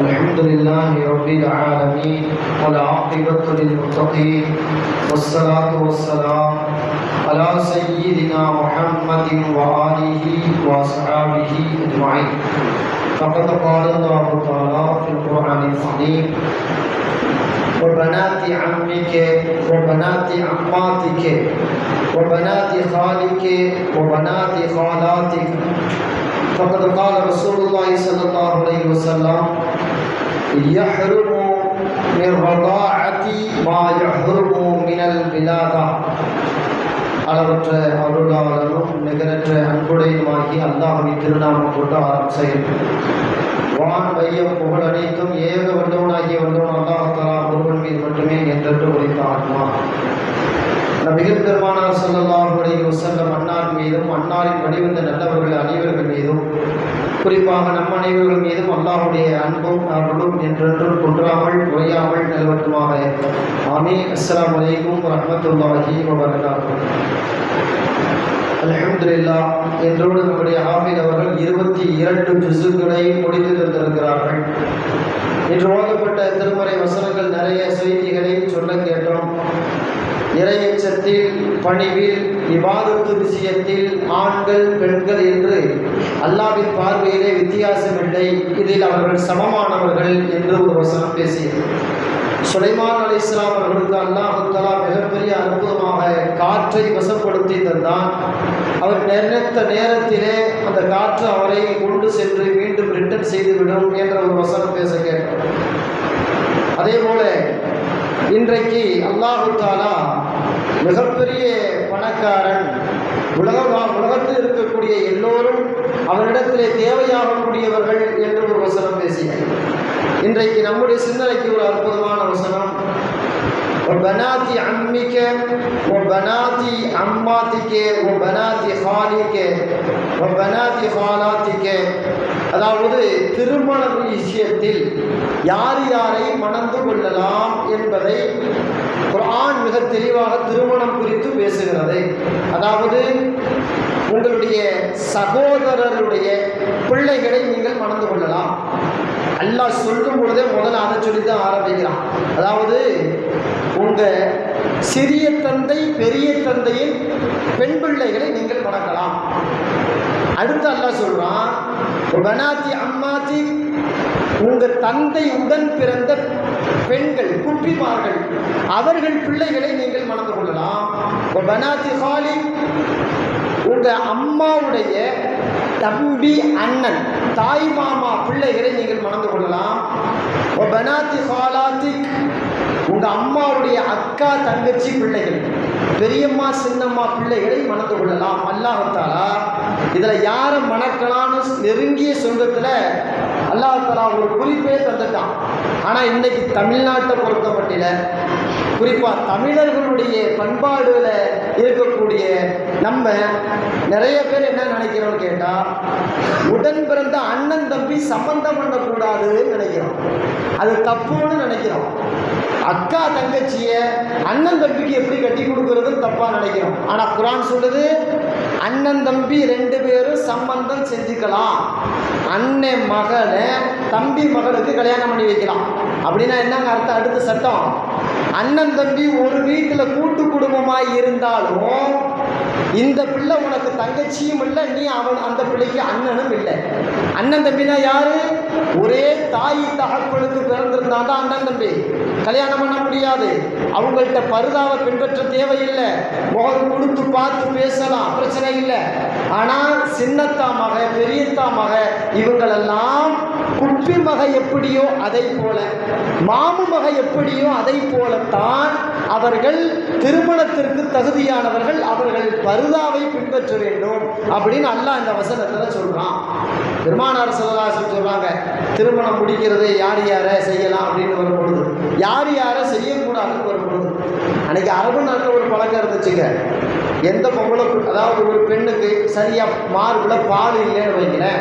الحمد لله رب العالمين والعاقبة للمتقين والصلاة والسلام على سيدنا محمد وآله وأصحابه أجمعين. فقد قال الله تعالى في القرآن العظيم وبنات عمك وبنات عماتك وبنات خالك وبنات خالاتك. فقد قال رسول الله صلى الله عليه وسلم يحرم من رضاعة ما يحرم من الولادة அளவற்ற அருளாளரும் நிகரற்ற அன்புடையுமாகி அல்லாஹுவின் திருநாமம் கொண்டு ஆரம்பம் செய்யும் வான் வையம் புகழ் அனைத்தும் ஏக வல்லவனாகிய வல்லவன் அல்லாஹ் தலா ஒருவன் மீது மட்டுமே என்றென்று உரைத்த ஆத்மா நபிகள் பெருமானார் ஸல்லல்லாஹு அலைஹி வஸல்லம் அன்னார் மீதும் அன்னாரின் வழிவந்த நல்லவர்கள் அனைவர்கள் மீதும் குறிப்பாக நம் அனைவர்கள் மீதும் அல்லாஹுடைய அன்பும் அருளும் என்றென்றும் குன்றாமல் குறையாமல் நிலவட்டுமாக. ஆமீன். அஸ்லாம் வலைக்கும் ரஹமத்துல்லாஹி வபரகாத்துஹு. அலமதுல்லா என்றோடு நம்முடைய ஹாஃபில் அவர்கள் இருபத்தி இரண்டு ஜிசுக்களை முடித்து தந்திருக்கிறார்கள். இன்று ஓதப்பட்ட திருமறை வசனங்கள் நிறைய செய்திகளை சொல்ல கேட்டோம். இறையச்சத்தில் பணிவில் இபாதத்து விஷயத்தில் ஆண்கள் பெண்கள் என்று அல்லாவின் பார்வையிலே வித்தியாசமில்லை. இதில் அவர்கள் சமமானவர்கள் என்று ஒரு வசனம் பேசியது சுலைமான் அலி இஸ்லாம் அவர்களுக்கு அல்லாஹுத்தலா மிகப்பெரிய அற்புதமாக காற்றை வசப்படுத்தி தந்தான். அவர் நிர்ணயித்த நேரத்திலே அந்த காற்று அவரை கொண்டு சென்று மீண்டும் ரிட்டர்ன் செய்துவிடும் என்ற ஒரு வசனம் பேச கேட்டோம். அதே போல இன்றைக்கு அல்லாஹு தாலா மிகப்பெரிய பணக்காரன் உலக உலகத்தில் இருக்கக்கூடிய எல்லோரும் அவரிடத்திலே தேவையாகக்கூடியவர்கள் என்று ஒரு வசனம் பேசிய இன்றைக்கு நம்முடைய சிந்தனைக்கு ஒரு அற்புதமான வசனம் وبنات عمك وبنات عماتك وبنات خالك وبنات خالاتك அதாவது திருமண விஷயத்தில் யார் யாரை மணந்து கொள்ளலாம் என்பதை குரான் மிக தெளிவாக திருமணம் குறித்து பேசுகிறது. அதாவது உங்களுடைய சகோதரருடைய பிள்ளைகளை நீங்கள் மணந்து கொள்ளலாம். அல்லாஹ் சொல்லும் பொழுதே முதல்ல அதை சொல்லி தான் ஆரம்பிக்கிறான். அதாவது உங்க சிறிய தந்தை பெரிய தந்தையின் பெண் பிள்ளைகளை நீங்கள் மணக்கலாம். அடுத்து அல்லாஹ் சொல்றான் அம்மாஜி அம்மாத்தி உங்க தந்தை உடன் பிறந்த பெண்கள் குட்டிமார்கள் அவர்கள் பிள்ளைகளை நீங்கள் மணந்து கொள்ளலாம். பனாத்தி ஹாலி உங்க அம்மாவுடைய தம்பி அண்ணன் தாய் மாமா பிள்ளைகளை நீங்கள் மணந்து கொள்ளலாம். பனாத்தி ஹாலாத்திக் உங்க அம்மாவுடைய அக்கா தங்கச்சி பிள்ளைகள் பெரியம்மா சின்னம்மா பிள்ளைகளை மணந்து கொள்ளலாம். அல்லாஹத்தாலா இதுல யாரை மணக்கலான்னு நெருங்கிய சொந்தத்துல தலா ஒரு குறிப்பே தந்துட்டான் ஆனா இன்னைக்கு தமிழ்நாட்டை பொறுத்தப்பட்டில குறிப்பா தமிழர்களுடைய பண்பாடுல இருக்கக்கூடிய நம்ம நிறைய பேர் என்ன நினைக்கிறோம் கேட்டா உடன் பிறந்த அண்ணன் தம்பி சம்பந்தம் பண்ணக்கூடாதுன்னு நினைக்கிறோம். அது தப்புன்னு நினைக்கிறோம். அக்கா தங்கச்சிய அண்ணன் தம்பிக்கு எப்படி கட்டி கொடுக்கறதுன்னு தப்பா நினைக்கிறோம். ஆனா குரான் சொல்லுது அண்ணன் தம்பி ரெண்டு பேரும் சம்பந்தம் செஞ்சுக்கலாம். அண்ணன் மகளை தம்பி மகளுக்கு கல்யாணம் பண்ணி வைக்கலாம். அப்படின்னா என்னங்க அர்த்தம்? அடுத்த சட்டம். அண்ணன் தம்பி ஒரு வீட்டில் கூட்டு குடும்பமாக இருந்தாலும் இந்த பிள்ளை உனக்கு தங்கச்சியும் இல்லை நீ அவன் அந்த பிள்ளைக்கு அண்ணனும் இல்லை. அண்ணன் தம்பினா யாரு? ஒரே தாய் தகப்பனுக்கு பிறந்திருந்தா தான் அண்ணன் தம்பி. கல்யாணம் பண்ண முடியாது. அவங்கள்ட்ட பருதாவை பின்பற்ற தேவையில்லை. முகம் கொடுத்து பார்த்து பேசலாம் பிரச்சனை இல்லை. ஆனால் சின்னத்தா மக பெரியத்தா மக இவங்களெல்லாம் குப்பி மக எப்படியோ அதை போல மாமு மக எப்படியோ அதை போலத்தான் அவர்கள் திருமணத்திற்கு தகுதியானவர்கள் அவர்கள் பருதாவை பின்பற்ற வேண்டும் அப்படின்னு அல்லாஹ் இந்த வசனத்தில் சொல்கிறான் பெருமானார் சொல்லலாசன் சொல்றாங்க திருமணம் முடிக்கிறது யார் யாரை செய்யலாம் அப்படின்னு வரும்பொழுது யார் யாரை செய்யக்கூடாதுன்னு வரும்பொழுது அன்னைக்கு அரபு நாட்டில் ஒரு பழக்கம் இருந்துச்சுங்க. எந்த பொம்பளை அதாவது ஒரு பெண்ணுக்கு சரியாக மார்பில் பால் இல்லைன்னு வைக்கிறேன்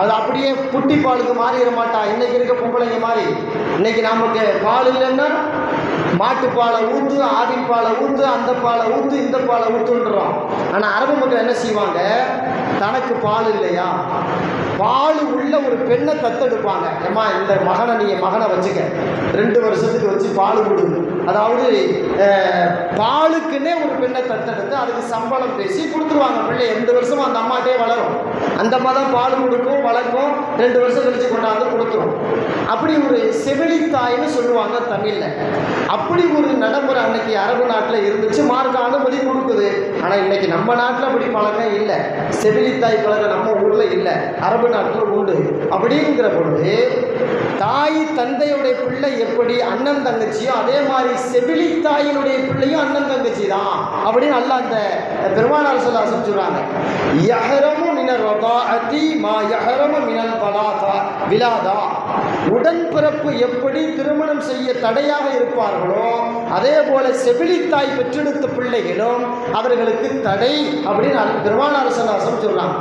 அது அப்படியே புட்டி பாலுக்கு மாறிட மாட்டா. இன்னைக்கு இருக்க பொம்பளைங்க மாதிரி இன்னைக்கு நமக்கு பால் இல்லைன்னா மாட்டுப்பாலை ஊற்று ஆவின் பாலை ஊற்று அந்த பாலை ஊற்று இந்த பாலை ஊற்றுன்றோம் ஆனால் அரபு மக்கள் என்ன செய்வாங்க? தனக்கு பால் இல்லையா? பால் உள்ள ஒரு பெண்ணை தத்தெடுப்பாங்க. ஏம்மா இந்த மகனை நீ மகனை வச்சுக்க. ரெண்டு வருஷத்துக்கு வச்சு பால் கொடுங்க. அதாவது பாலுக்குன்னே ஒரு பெண்ணை தத்தெடுத்து அதுக்கு சம்பளம் பேசி கொடுத்துருவாங்க. பிள்ளை ரெண்டு வருஷம் அந்த அம்மாட்டே வளரும். அந்த அம்மா தான் பால் கொடுக்கும் வளர்க்கும் ரெண்டு வருஷம் கழிச்சு கொண்டாந்து கொடுத்துரும். அப்படி ஒரு செவிலித்தாய்னு சொல்லுவாங்க தமிழில். அப்படி ஒரு நடைமுறை அன்னைக்கு அரபு நாட்டில் இருந்துச்சு. மார்க்க அனுமதி கொடுக்குது. ஆனால் இன்னைக்கு நம்ம நாட்டில் அப்படி பழக்கம் இல்லை. செவிலித்தாய் பழக்கம் நம்ம ஊரில் இல்லை. அரபு நாட்டில் உண்டு. அப்படிங்கிற பொழுது தாய் தந்தையுடைய பிள்ளை எப்படி அண்ணன் தங்கச்சியோ அதே மாதிரி செவிலித்தாயினுடைய பிள்ளையும் அண்ணன் தங்கச்சி தான். அப்படின்னு நல்லா அந்த பெருமானார் சொல்ல சொல்றாங்க. யஹரமு மினர் வதாஅதி மா யஹரமு மினல் பலாதா விலாதா. உடன்பிறப்பு எப்படி திருமணம் செய்ய தடையாக இருப்பார்களோ அதே போல செவிலித்தாய் பெற்றெடுத்த பிள்ளைகளும் அவர்களுக்கு தடை அப்படின்னு அல் பெருமானார் சல்லாசம் சொல்றாங்க.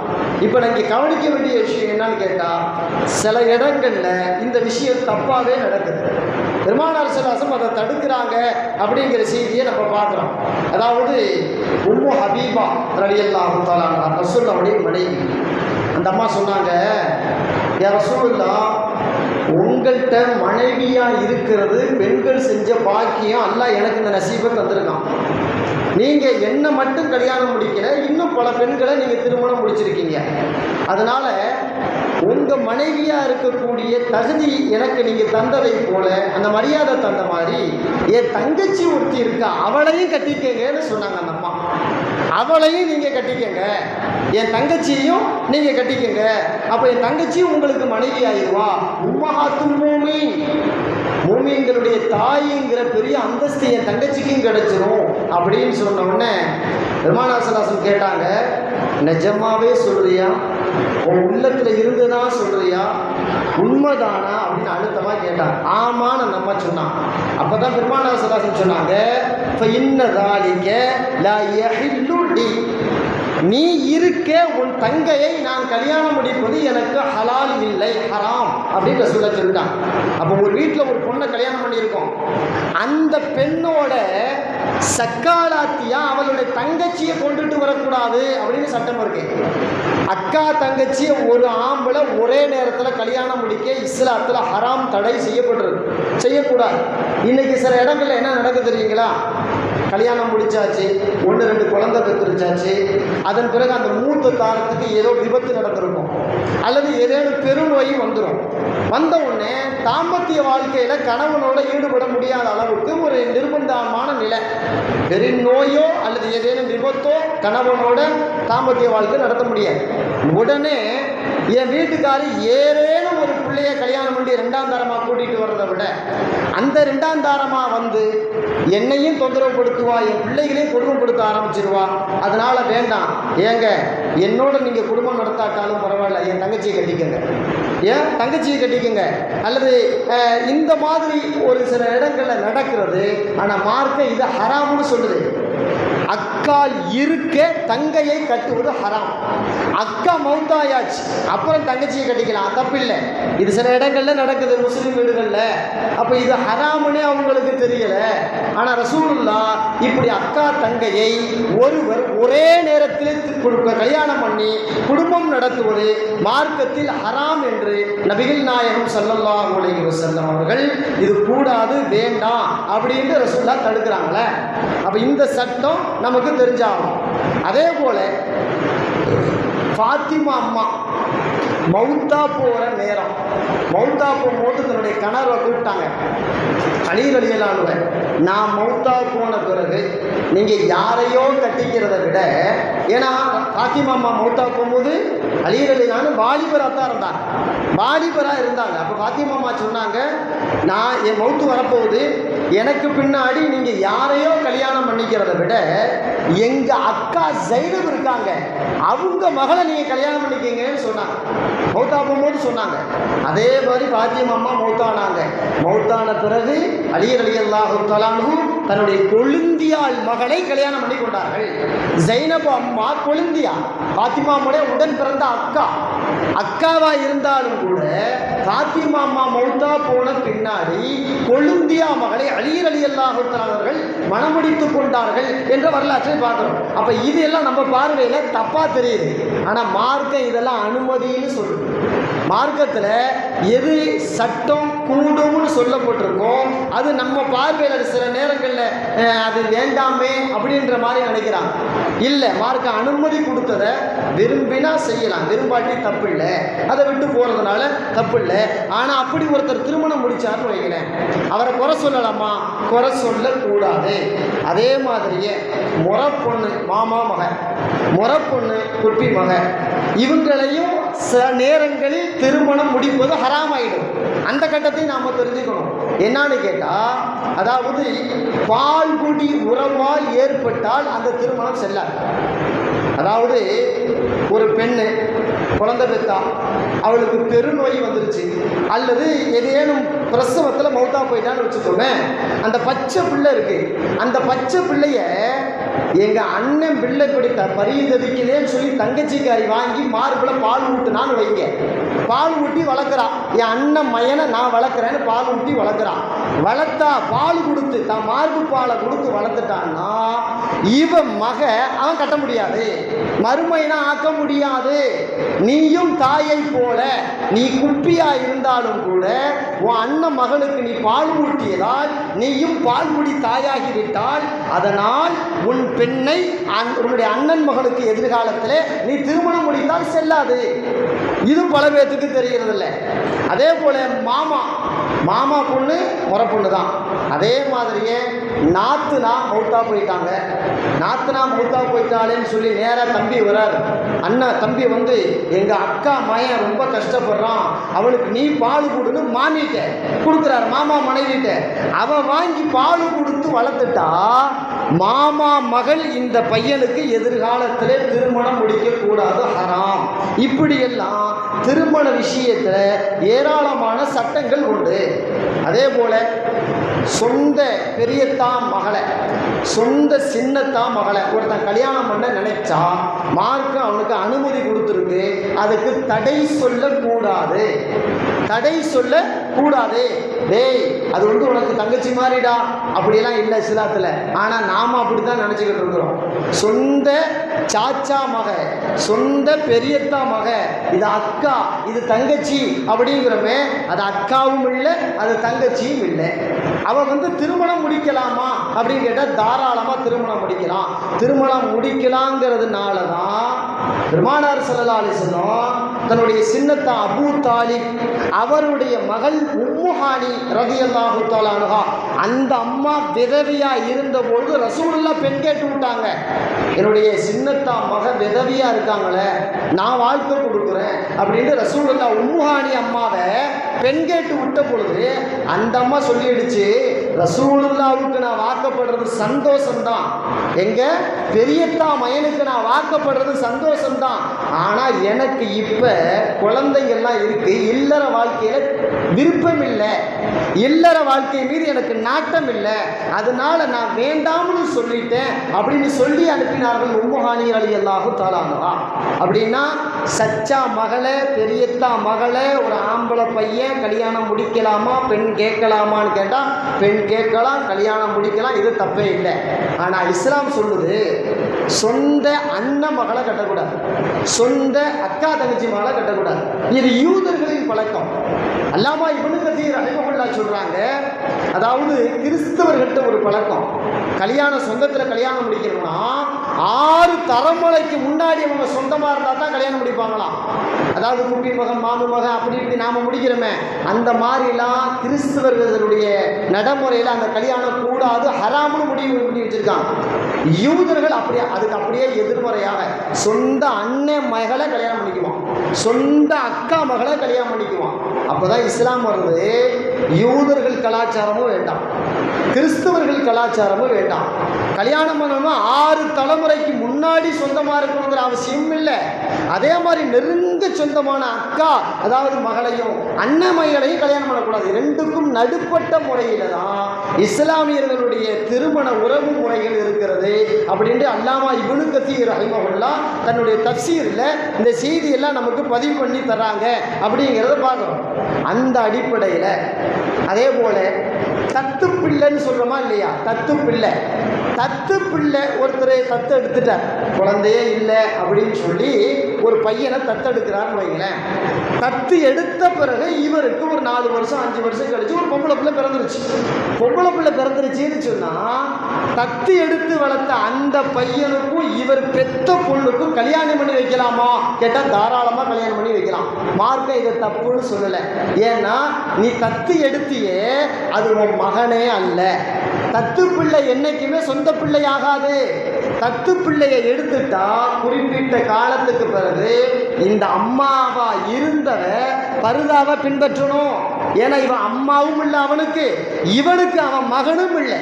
இப்போ நீங்கள் கவனிக்க வேண்டிய விஷயம் என்னன்னு கேட்டால் சில இடங்களில் இந்த விஷயம் தப்பாகவே நடக்குது. பெருமானார் சிலாசம் அதை தடுக்கிறாங்க அப்படிங்கிற செய்தியை நம்ம பார்க்குறோம். அதாவது உம்மு ஹபீபா ரலியல்லாஹு தாலா ரசூல்லாவுடைய மனைவி. அந்த அம்மா சொன்னாங்க என் ரசூல்லா உங்கள்கிட்ட மனைவியாக இருக்கிறது பெண்கள் செஞ்ச பாக்கியம் எல்லாம் எனக்கு இந்த நசீபை தந்திருக்கான். நீங்க என்ன மட்டும் கல்யாணம் முடிக்கல இன்னும் பல பெண்களை நீங்க திருமணம் முடிச்சிருக்கீங்க. அதனால உங்க மனைவியா இருக்கக்கூடிய தகுதி எனக்கு நீங்க தந்ததை போல அந்த மரியாதை தந்த மாதிரி என் தங்கச்சி ஒருத்தி இருக்கா அவளையும் கட்டிக்கங்கன்னு சொன்னாங்க அந்த அம்மா. அவளையும் நீங்க கட்டிக்கங்க. என் தங்கச்சியையும் நீங்க கட்டிக்கங்க. அப்ப என் தங்கச்சியும் உங்களுக்கு மனைவி ஆயிடுவா உம்மஹாத்துல் எங்களுடைய தாய்ங்கிற பெரிய அந்தஸ்து என் தங்கச்சிக்கும் கிடைச்சிரும் அப்படின்னு சொன்ன உடனே பெருமானாசலாசன் கேட்டாங்க நிஜமாவே சொல்றியா? உன் உள்ளத்துல இருந்துதான் சொல்றியா? உண்மைதானா? அப்படின்னு அழுத்தமா கேட்டான். ஆமான்னு நம்ம சொன்னான். அப்பதான் பெருமானாசலாசன் சொன்னாங்க இப்ப இன்ன தாலிக்க நீ இருக்க உன் தங்கையை நான் கல்யாணம் முடிப்பது எனக்கு ஹலால் இல்லை ஹராம் அப்படின்னு சொல்ல சொல்லிட்டான். அப்போ ஒரு வீட்டில் ஒரு பொண்ணை கல்யாணம் பண்ணியிருக்கோம். அந்த பெண்ணோட சக்காலாத்தியா அவளுடைய தங்கச்சியை கொண்டுட்டு வரக்கூடாது அப்படின்னு சட்டம் இருக்கு. அக்கா தங்கச்சியை ஒரு ஆம்பளை ஒரே நேரத்தில் கல்யாணம் முடிக்க இஸ்லாத்தில் ஹராம் தடை செய்யப்படுறது செய்யக்கூடாது. இன்னைக்கு சில இடங்கள்ல என்ன நடக்குது தெரியுங்களா? கல்யாணம் முடிச்சாச்சு ஒன்று ரெண்டு குழந்தை பெற்றுருச்சாச்சு. அதன் பிறகு அந்த மூத்த தாரத்துக்கு ஏதோ விபத்து நடந்திருக்கும். அல்லது ஏதேனும் பெருநோயும் வந்துடும் வந்த உடனே தாம்பத்திய வாழ்க்கையில் கணவனோட ஈடுபட முடியாத அளவுக்கு ஒரு நிர்பந்தமான நிலை. பெருநோயோ அல்லது ஏதேனும் விபத்தோ கணவனோட தாம்பத்திய வாழ்க்கை நடத்த முடியாது. உடனே என் வீட்டுக்காரி ஏதேனும் ஒரு பிள்ளைய கல்யாணம் பண்ணி ரெண்டாம் தாரமாக கூட்டிட்டு வர்றதை விட அந்த ரெண்டாம் தாரமாக வந்து என்னையும் தொந்தரவுப்படுத்துவா என் பிள்ளைகளையும் கொடுமைப்படுத்த ஆரம்பிச்சிருவா. அதனால வேண்டாம். ஏங்க என்னோட நீங்கள் குடும்பம் நடத்தாட்டாலும் பரவாயில்ல என் தங்கச்சியை கட்டிக்கங்க. ஏன்? தங்கச்சியை கட்டிக்கங்க. அல்லது இந்த மாதிரி ஒரு சில இடங்களில் நடக்கிறது ஆனால் மார்க்க இதை ஹராம்னு சொல்லுது. அக்கா இருக்க தங்கையை கட்டுவது ஹராம். அக்கா மௌத்தாயாச்சு. அப்புறம் தங்கச்சியை கட்டிக்கலாம். தப்பில்லை இது சில இடங்கள்ல நடக்குது முஸ்லீம் வீடுகளில். அப்போ இது ஹராம்னே அவங்களுக்கு தெரியல. ஆனா ரசூலுல்லா இப்படி அக்கா தங்கையை ஒருவர் ஒரே நேரத்தில் கல்யாணம் பண்ணி குடும்பம் நடத்துவது மார்க்கத்தில் ஹராம் என்று நபிகள் நாயகம் சல்லல்லா உலகி வசல்லம் அவர்கள் இது கூடாது வேண்டாம் அப்படின்னு ரசூல்லா தடுக்கிறாங்களே. அப்ப இந்த சட்டம் நமக்கு தெரிஞ்சாகும் அதே போல ஃபாத்திமா அம்மா மௌத்தா போகிற நேரம். மௌத்தா போகும்போது தன்னுடைய கணவரை கூப்பிட்டாங்க. அழியில் அழியலானுவன் நான் மௌத்தா போன பிறகு நீங்கள் யாரையோ கட்டிக்கிறத விட ஏன்னா காக்கி மாமா மௌத்தா போகும்போது அழியில் அழியலான்னு வாலிபராக தான் இருந்தாங்க. வாலிபராக இருந்தாங்க. அப்போ ஃபாத்திமா மாமா சொன்னாங்க நான் என் மௌத்து வரப்போகுது. எனக்கு பின்னாடி நீங்கள் யாரையோ கல்யாணம் பண்ணிக்கிறத விட எங்கள் அக்கா ஜைனப் இருக்காங்க. அவங்க மகளை நீங்கள் கல்யாணம் பண்ணிக்கிங்கன்னு சொன்னாங்க. மௌத்தா போகும்போது சொன்னாங்க. அதே மாதிரி பாத்தியம் அம்மா மௌத்தானாங்க. மௌத்தான பிறகு அலியர் அலி தலானும் தன்னுடைய கொழுந்தியாள் மகளை கல்யாணம் பண்ணி கொண்டார்கள். ஜைனப் அம்மா கொழுந்தியா. பாத்திமாவுடைய உடன் பிறந்த அக்கா. அக்காவா இருந்தாலும் கூட பாத்திமா அம்மா மௌத்தா போன பின்னாடி கொழுந்தியா மகளை அழியர் அலி அல்லாஹு அவர்கள் கொண்டார்கள் என்ற வரலாற்றை பார்க்கிறோம் அப்ப இது எல்லாம் நம்ம பார்வையில தப்பா தெரியுது. ஆனா மார்க்கம் இதெல்லாம் அனுமதின்னு சொல்லுது. மார்க்கத்தில் எது சட்டம் கூடும்னு சொல்லப்பட்டிருக்கோம். அது நம்ம பார்வையில் சில நேரங்களில் அது வேண்டாமே அப்படின்ற மாதிரி நினைக்கிறாங்க. இல்லை மார்க்க அனுமதி கொடுத்ததை விரும்பினா செய்யலாம். விரும்பாட்டி தப்பு இல்லை அதை விட்டு போகிறதுனால தப்பு இல்லை ஆனால் அப்படி ஒருத்தர் திருமணம் முடிச்சாருன்னு வைக்கிறேன் அவரை குறை சொல்லலாமா? குறை சொல்லக்கூடாது. அதே மாதிரியே முறை பொண்ணு மாமா மகன் முறை பொண்ணு குட்டி மகன் இவங்களையும் சில நேரங்களில் திருமணம் முடிப்பது ஹராமாயிடும். அந்த கட்டத்தையும் நாம் தெரிஞ்சுக்கணும். என்னன்னு கேட்டால் அதாவது பால்குடி உறவால் ஏற்பட்டால் அந்த திருமணம் செல்லாது. அதாவது ஒரு பெண்ணு குழந்தை பெத்தா அவளுக்கு பெருநோய் வந்துருச்சு அல்லது ஏதேனும் பிரசவத்தில் மௌத்தா போயிட்டான்னு வச்சுக்கோங்க அந்த பச்சை பிள்ளை இருக்கு. அந்த பச்சை பிள்ளைய எங்க அண்ணன் பிள்ளை பிடித்த பரிதவிக்கலேன்னு சொல்லி தங்கச்சிக்காரி வாங்கி மார்புல பால் ஊட்டுனான்னு வைங்க. பால் ஊட்டி வளர்க்குறான் என் அண்ணன் மயனை நான் வளர்க்குறேன்னு பால் ஊட்டி வளர்க்குறான் வளர்த்தா பால் கொடுத்து தான் மார்பு பாலை கொடுத்து வளர்த்துட்டான்னா இவன் மக அவன் கட்ட முடியாது. மறுமைனா ஆக்க முடியாது. நீயும் தாயை போல நீ குப்பியா இருந்தாலும் கூட உன் அண்ணன் மகனுக்கு நீ பால் ஊட்டியதால் நீயும் பால்குடி தாயாகி விட்டால் அதனால் உன் பெண்ணை உன்னுடைய அண்ணன் மகனுக்கு எதிர்காலத்தில் நீ திருமணம் முடித்தால் செல்லாது. இது பல பேர்த்துக்கு தெரியறதில்ல அதே போல மாமா மாமா பொண்ணு முறை பொண்ணு தான் அதே மாதிரியே நாத்துனா மௌத்தா போயிட்டாங்க. நாத்துனா மௌத்தா போயிட்டாளேன்னு சொல்லி நேராக தம்பி வராரு. அண்ணன் தம்பி வந்து எங்கள் அக்கா மயன் ரொம்ப கஷ்டப்படுறான். அவளுக்கு நீ பால் கொடுன்னு மாமிட்ட கொடுக்குறாரு மாமா மனைவிட்ட. அவன் வாங்கி பால் கொடுத்து வளர்த்துட்டா மாமா மகள் இந்த பையனுக்கு எதிர்காலத்திலே திருமணம் முடிக்கக்கூடாது ஹராம். இப்படியெல்லாம் திருமண விஷயத்தில் ஏராளமான சட்டங்கள் உண்டு. அதே போல சொந்த பெரியத்தான் மகளை சொந்த சின்னத்தான் மகளை ஒருத்தன் கல்யாணம் பண்ண நினைச்சா மார்க்கம் அவனுக்கு அனுமதி கொடுத்துருக்கு. அதுக்கு தடை சொல்லக்கூடாது. தடை சொல்ல கூடாது டேய் அது வந்து உனக்கு தங்கச்சி மாறிடா. அப்படியெல்லாம் இல்லை சிலாத்தில் ஆனால் நாம அப்படி தான் நினச்சிக்கிட்டு இருக்கிறோம். சொந்த சாச்சா மக சொந்த பெரியத்தா மக இது அக்கா இது தங்கச்சி அப்படிங்கிறமே அது அக்காவும் இல்லை அது தங்கச்சியும் இல்லை. அவன் வந்து திருமணம் முடிக்கலாமா அப்படின்னு கேட்டால் தாராளமாக திருமணம் முடிக்கலாம். திருமணம் முடிக்கலாங்கிறதுனால தான் பெருமானார் ஸல்லல்லாஹு அலைஹி தன்னுடைய சின்னத்தா அபூ தாலிப் அவருடைய மகள் உம்முஹானி ரதியல்லாஹு தஆலா அன்ஹா. அந்த அம்மா விதவியா இருந்தபோது ரசூல்லா பெண் கேட்டு விட்டாங்க. என்னுடைய சின்னத்தா மக விதவியா இருக்காங்களே நான் வாழ்க்கை கொடுக்குறேன் அப்படின்னு ரசூல்லா உம்முஹானி அம்மாவை பெண் கேட்டு விட்ட பொழுது அந்த அம்மா சொல்லிடுச்சு பெரியத்தாவுக்கு நான் வாக்கப்படுறது சந்தோஷம்தான். எங்க? பெரியத்தா மயனுக்கு நான் வாக்கப்படுறது சந்தோஷம்தான். ஆனா எனக்கு இப்ப குழந்தைங்கள்லாம் இருக்கு. இல்லற வாழ்க்கையில விருப்பம் இல்லை இல்லற வாழ்க்கை மீது எனக்கு நாட்டம் இல்லை அதனால நான் வேண்டாம்னு சொல்லிட்டேன் அப்படின்னு சொல்லி அனுப்பினார்கள் உம்முஹானி அலி அல்லாஹு தாலானவா அப்படின்னா சச்சா மகளை பெரியத்தா மகளை ஒரு ஆம்பளை பையன் கல்யாணம் முடிக்கலாமா? பெண் கேட்கலாமான்னு கேட்டால் பெண் கேட்கலாம் கல்யாணம் முடிக்கலாம் இது தப்பே இல்லை. ஆனால் இஸ்லாம் சொல்லுது சொந்த அண்ணன் மகளை கட்டக்கூடாது. சொந்த அக்கா தங்கச்சி மகளை கட்டக்கூடாது. இது யூதர்களின் பழக்கம். அல்லாமா இவனு கதீர் அழைப்பல்லா சொல்றாங்க அதாவது கிறிஸ்தவர்கிட்ட ஒரு பழக்கம். கல்யாணம் சொந்தத்தில் கல்யாணம் முடிக்கணும்னா ஆறு தலைமுறைக்கு முன்னாடி அவங்க சொந்தமாக இருந்தால் தான் கல்யாணம் முடிப்பாங்களாம் அதாவது குட்டி மகன் மாமு மகன் அப்படி இப்படி நாம் முடிக்கிறோமே. அந்த மாதிரிலாம் கிறிஸ்துவர்களுடைய நடைமுறையில் அந்த கல்யாணம் கூடாது ஹராம்னு முடிவு பண்ணி வச்சுருக்காங்க. யூதர்கள் அப்படியே அதுக்கு அப்படியே எதிர்மறையாக சொந்த அண்ணன் மகளை கல்யாணம் பண்ணிக்குவான். சொந்த அக்கா மகளை கல்யாணம் பண்ணிக்குவான். அப்போதான் இஸ்லாம் வருது யூதர்கள் கலாச்சாரமும் வேண்டாம். கிறிஸ்தவர்கள் கலாச்சாரமும் வேண்டாம் கல்யாணம் பண்ணணும்னா ஆறு தலைமுறைக்கு முன்னாடி சொந்தமாக இருக்கணுங்கிற அவசியம் இல்லை. அதே மாதிரி நெருங்க சொந்தமான அக்கா அதாவது மகளையும் அண்ண மகளையும் கல்யாணம் பண்ணக்கூடாது. ரெண்டுக்கும் நடுப்பட்ட முறையில் தான் இஸ்லாமியர்களுடைய திருமண உறவு முறைகள் இருக்கிறது அப்படின்ட்டு அல்லாமா இவனு கத்தீர் ரஹிமஹுல்லா தன்னுடைய தப்சீரில் இந்த செய்தியெல்லாம் நமக்கு பதிவு பண்ணி தராங்க அப்படிங்கிறத பார்க்குறோம் அந்த அடிப்படையில் அதே போல தத்து பிள்ளைன்னு சொல்கிறோமா இல்லையா? தத்து பிள்ளை. தத்து பிள்ளை ஒருத்தரை தத்து எடுத்துட்டார். குழந்தையே இல்லை அப்படின்னு சொல்லி ஒரு பையனை தத்தெடுக்கிறான்னு வைங்களேன். தத்து எடுத்த பிறகு இவருக்கு ஒரு நாலு வருஷம் அஞ்சு வருஷம் கழிச்சு ஒரு பொம்பளை பிள்ளை பிறந்துருச்சு. பொம்பளை பிள்ளை பிறந்துருச்சுன்னு சொன்னா தத்து எடுத்து வளர்த்த அந்த பையனுக்கும் இவர் பெத்த பொண்ணுக்கும் கல்யாணம் பண்ணி வைக்கலாமா? கேட்டா தாராளமா கல்யாணம் பண்ணி வைக்கலாம். மார்க்க இதை தப்புன்னு சொல்லலை. ஏன்னா நீ தத்து எடுத்தியே அது உன் மகனே அல்ல. தத்து பிள்ளை என்னைக்குமே சொந்த பிள்ளை ஆகாது. தத்து பிள்ளையை எடுத்துட்டா குறிப்பிட்ட காலத்துக்கு பிறகு இந்த அம்மாவா இருந்தவ பருதாவை பின்பற்றணும். ஏன்னா இவன் அம்மாவும் இல்லை அவனுக்கு. இவனுக்கு அவன் மகனும் இல்லை.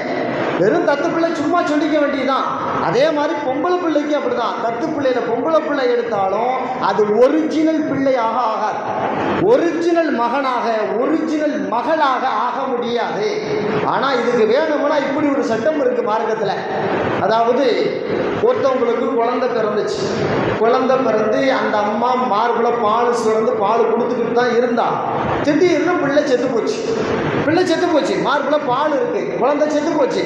வெறும் தத்து பிள்ளை சும்மா சொல்லிக்க வேண்டியதுதான். அதே மாதிரி பொம்பளை பிள்ளைக்கு அப்படிதான். தத்து பிள்ளையில பொம்பளை பிள்ளை எடுத்தாலும் அது ஒரிஜினல் பிள்ளையாக ஆகாது. ஒரிஜினல் மகனாக ஒரிஜினல் மகளாக ஆக முடியாது. ஆனா இதுக்கு வேணும்னா இப்படி ஒரு சட்டம் இருக்கு மார்க்கத்துல. அதாவது ஒருத்தவங்களுக்கு குழந்தை பிறந்துச்சு. குழந்தை பிறந்து அந்த அம்மா மார்புல பால் சுரந்து பால் கொடுத்துக்கிட்டு தான் இருந்தா. திடீர்னு பிள்ளை செத்து போச்சு. பிள்ளை செத்து போச்சு. மார்புல பால் இருக்கு. குழந்தை செத்து போச்சு.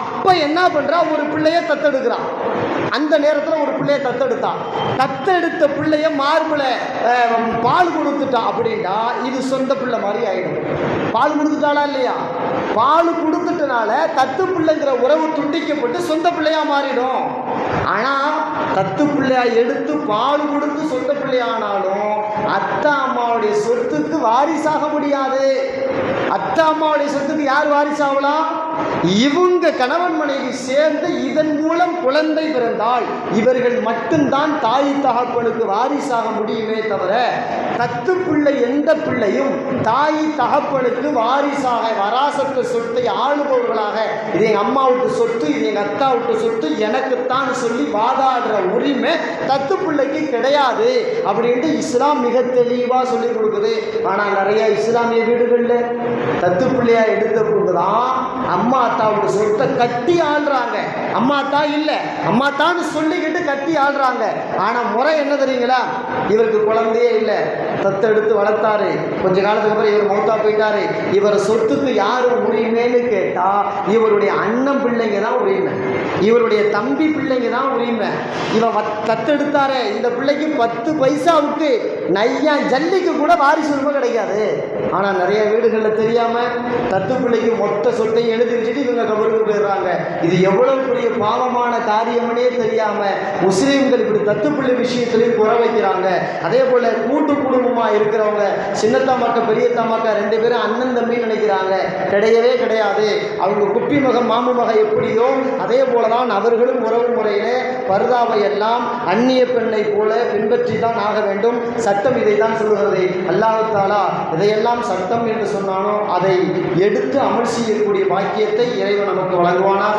அப்ப என்ன பண்றா? ஒரு பிள்ளைய தத்தெடுக்கிறான். அந்த நேரத்தில் ஒரு பிள்ளைய தத்தெடுத்தான் தத்தெடுத்த பிள்ளைய மார்புல பால் கொடுத்துட்டான் அப்படின்னா இது சொந்த பிள்ளை மாதிரி ஆயிடும். பால் கொடுத்துட்டாளா இல்லையா? பால் கொடுத்துட்டனால தத்து பிள்ளைங்கிற உறவு துண்டிக்கப்பட்டு சொந்த பிள்ளையா மாறிடும். ஆனா தத்து பிள்ளையா எடுத்து பால் கொடுத்து சொந்த பிள்ளையானாலும் அத்தா அம்மாவுடைய சொத்துக்கு வாரிசாக முடியாது. அத்தா அம்மாவுடைய சொத்துக்கு யார் வாரிசாகலாம்? இவங்க கணவன் மனைவி சேர்ந்து இதன் மூலம் குழந்தை பிறந்தால் இவர்கள் மட்டும்தான் தாய் தகப்பனுக்கு வாரிசாக முடியுமே தவிர தத்து பிள்ளை எந்த பிள்ளையும் தாய் தகப்பனுக்கு வாரிசாக வராசத்து சொத்தை ஆளுபவர்களாக இது எங்கள் அம்மா விட்டு சொத்து இது எங்கள் அத்தா விட்டு சொத்து எனக்குத்தான் சொல்லி வாதாடுற உரிமை தத்து பிள்ளைக்கு கிடையாது அப்படின்ட்டு இஸ்லாம் மிக தெளிவாக சொல்லி கொடுக்குது. ஆனால் நிறைய இஸ்லாமிய வீடுகளில் தத்து பிள்ளையா எடுத்த போதுதான் அம்மா அத்தாவோட சொத்தை கட்டி ஆள்றாங்க. அம்மா தான் இல்லை. அம்மா தான் சொல்லிக்கிட்டு கட்டி ஆடுறாங்க ஆனால் முறை என்ன தெரியுங்களா? இவருக்கு குழந்தையே இல்லை. தத்தெடுத்து வளர்த்தாரு. கொஞ்ச காலத்துக்கு அப்புறம் இவர் மௌத்தா போயிட்டாரு. இவர் சொத்துக்கு யாரும் உரிமைன்னு கேட்டா இவருடைய அண்ணன் பிள்ளைங்க தான் உரிமை. இவருடைய தம்பி பிள்ளைங்க தான் உரிமை. இவன் வத்- தத்தெடுத்தாரே. இந்த பிள்ளைக்கு பத்து பைசாவுக்கு நையா ஜல்லிக்கு கூட வாரிசு உரிமை கிடைக்காது. ஆனால் நிறைய வீடுகளில் தெரியாம தத்து பிள்ளைக்கு மொத்த சொத்தையும் எழுதி வச்சுட்டு இவங்க கபருக்கு போயிடுறாங்க. இது எவ்வளவு பெரிய பாவமான காரியம்னே தெரியாம முஸ்லீம்கள் இப்படி தத்துப்பிள்ளை விஷயத்திலையும் குறை வைக்கிறாங்க. அதே போல கூட்டு குடும்பமா இருக்கிறவங்க சின்னத்தாமாக்கா பெரியத்தாமாக்கா ரெண்டு பேரும் அண்ணன் தம்பி நினைக்கிறாங்க. கிடையவே கிடையாது. அவங்க குப்பி மக மாமு மக எப்படியோ அதே போலதான் அவர்களும் உறவு முறையிலே பர்தாவை எல்லாம் அந்நிய பெண்ணை போல பின்பற்றி தான் ஆக வேண்டும். சட்டம் இதை தான் சொல்லுகிறது அல்லாஹாலா இதையெல்லாம் சட்டம் என்று சொன்னாலும் அதை எடுத்து அமல் செய்யக்கூடிய பாக்கியத்தை இறைவன் நமக்கு வழங்குவானாக.